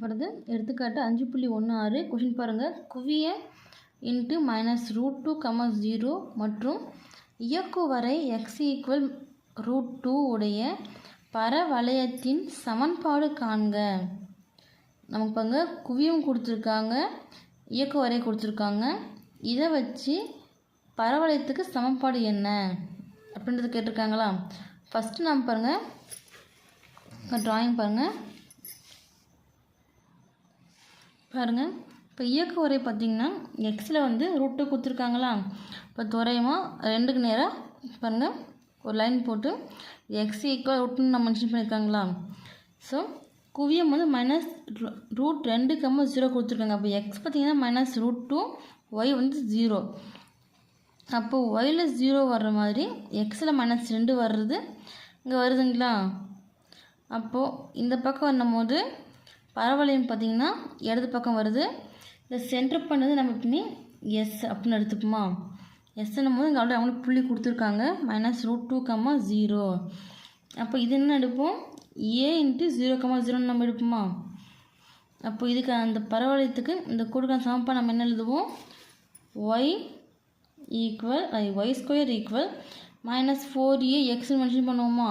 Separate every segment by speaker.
Speaker 1: போகிறது எடுத்துக்காட்டு அஞ்சு புள்ளி ஒன்று ஆறு. கொஷின் பாருங்கள் குவிய into minus root two comma zero மற்றும் இயக்குவரை எக்ஸ் ஈக்குவல் ரூட் டூ உடைய பரவளையத்தின் சமன்பாடு காண்க. நமக்கு பாங்க குவியம் கொடுத்துருக்காங்க. இயக்குவரை கொடுத்துருக்காங்க. இதை வச்சு பரவளையத்துக்கு சமன்பாடு என்ன? அப்படின்றது கேட்டிருக்காங்களா? ஃபஸ்ட்டு நம்ம பாருங்கள் ட்ராயிங் பாருங்கள் பாருங்கள் இப்போ இயக்க உரை பார்த்தீங்கன்னா எக்ஸில் வந்து ரூட்டு கொடுத்துருக்காங்களா? இப்போ துறையமாக ரெண்டுக்கு நேராக பாருங்கள் ஒரு லைன் போட்டு எக்ஸ் ஈக்குவல் ரூட்னு நம்ம மென்ஷன் பண்ணியிருக்காங்களா ஸோ குவியம் வந்து மைனஸ் ரூட் ரெண்டு கம்ம ஜீரோ கொடுத்துருக்காங்க. அப்போ எக்ஸ் பார்த்திங்கன்னா மைனஸ் ரூட் டூ ஒய் வந்து ஜீரோ அப்போது ஒயில் ஜீரோ வர்ற மாதிரி எக்ஸில் மைனஸ் ரெண்டு வர்றது இங்கே வருதுங்களா? அப்போது இந்த பக்கம் வரும்போது பரவளையம் பார்த்திங்கன்னா இடது பக்கம் வருது. இந்த சென்டர் பண்ணது நம்ம இப்படி எஸ் அப்படின்னு எடுத்துப்போமா? எஸ்ன்னும் போது இங்கே ஆல்ரெடி அவங்களுக்கு புள்ளி கொடுத்துருக்காங்க. Minus root two comma zero அப்போ இது என்ன எடுப்போம்? ஏ இன்ட்டு ஜீரோ கம்மா ஜீரோன்னு நம்ம எடுப்போமா? அப்போ இதுக்கு அந்த பரவளையத்துக்கு இந்த கொடுக்க சமப்பாக நம்ம என்ன எழுதுவோம்? Y equal y square equal minus four a எக்ஸ்னு மென்ஷன் பண்ணுவோமா?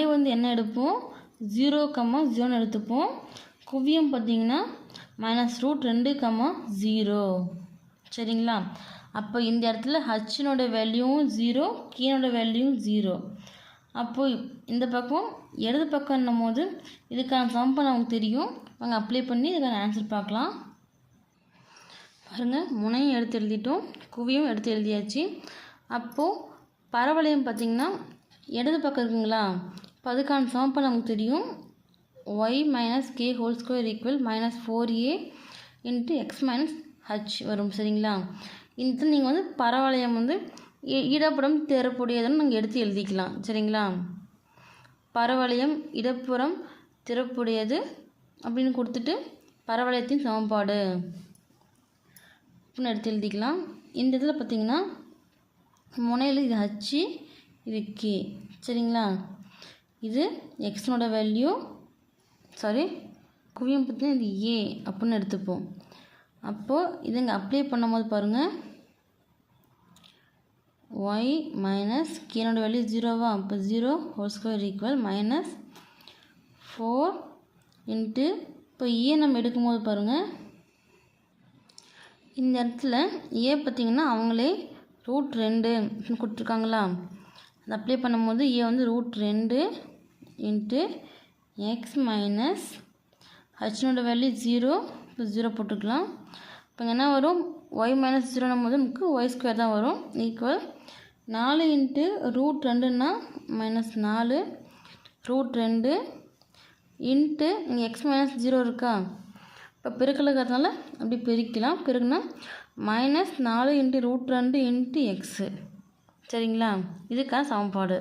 Speaker 1: ஏ வந்து என்ன எடுப்போம்? ஜீரோ கம்மா ஜீரோன்னு எடுத்துப்போம். குவியம் பார்த்தீங்கன்னா மைனஸ் ரூட் ரெண்டு கம்மா ஜீரோ. சரிங்களா? அப்போ இந்த இடத்துல ஹச்சினோட வேல்யூவும் ஜீரோ கீனோட வேல்யூவும் ஜீரோ. அப்போ இந்த பக்கம் இடது பக்கம்னும் போது இதுக்கான சம்பளம் நமக்கு தெரியும். வாங்க அப்ளை பண்ணி இதுக்கான ஆன்சர் பார்க்கலாம். பாருங்கள் முனையும் எடுத்து எழுதிட்டோம். குவியும் எடுத்து எழுதியாச்சு. அப்போது பரவளையம் பார்த்திங்கன்னா இடது பக்கம் இருக்குங்களா? இப்போ அதுக்கான சமப்பா நமக்கு தெரியும். Y minus k whole square equal minus four a into x minus h வரும் சரிங்களா? இந்த நீங்கள் வந்து பரவளையம் வந்து இ- இடப்புறம் திறப்புடையதுன்னு நாங்கள் எடுத்து எழுதிக்கலாம் சரிங்களா? பரவளையம் இடப்புறம் திறப்புடையது அப்படின்னு கொடுத்துட்டு பரவளையத்தின் சமன்பாடு அப்படின்னு எடுத்து எழுதிக்கலாம். இந்த இதில் பார்த்தீங்கன்னா முனையில் இது ஹச்சு இது கே சரிங்களா? இது எக்ஸனோட வேல்யூ சாரி குவியம் பார்த்தீங்கன்னா இது ஏ அப்படின்னு எடுத்துப்போம். அப்போது இது இங்கே அப்ளை பண்ணும்போது பாருங்கள் ஒய் மைனஸ் கேனோட வேல்யூ ஜீரோவா அப்போ zero whole square equal minus four into இப்போ ஏ நம்ம எடுக்கும்போது பாருங்கள் இந்த இடத்துல ஏ பார்த்திங்கன்னா அவங்களே ரூட் ரெண்டு கொடுத்துருக்காங்களா? அதை அப்ளை பண்ணும்போது ஏ வந்து ரூட் ரெண்டு இன்ட்டு எக்ஸ் மைனஸ் ஹச்னோட வேல்யூ ஜீரோ இப்போ ஜீரோ போட்டுக்கலாம். இப்போ என்ன வரும்? ஒய் மைனஸ் ஜீரோனும் போது நமக்கு ஒய் ஸ்கொயர் தான் வரும். ஈக்குவல் நாலு இன்ட்டு ரூட் ரெண்டுன்னா மைனஸ் நாலு ரூட் ரெண்டு இன்ட்டு இங்கே எக்ஸ் மைனஸ் ஜீரோ இருக்கா? இப்போ பெருக்கலுக்கிறதுனால அப்படி பெருக்கலாம் பெருக்குனா மைனஸ் நாலு இன்ட்டு ரூட் ரெண்டு இன்ட்டு எக்ஸு சரிங்களா? இதுக்கான சமன்பாடு.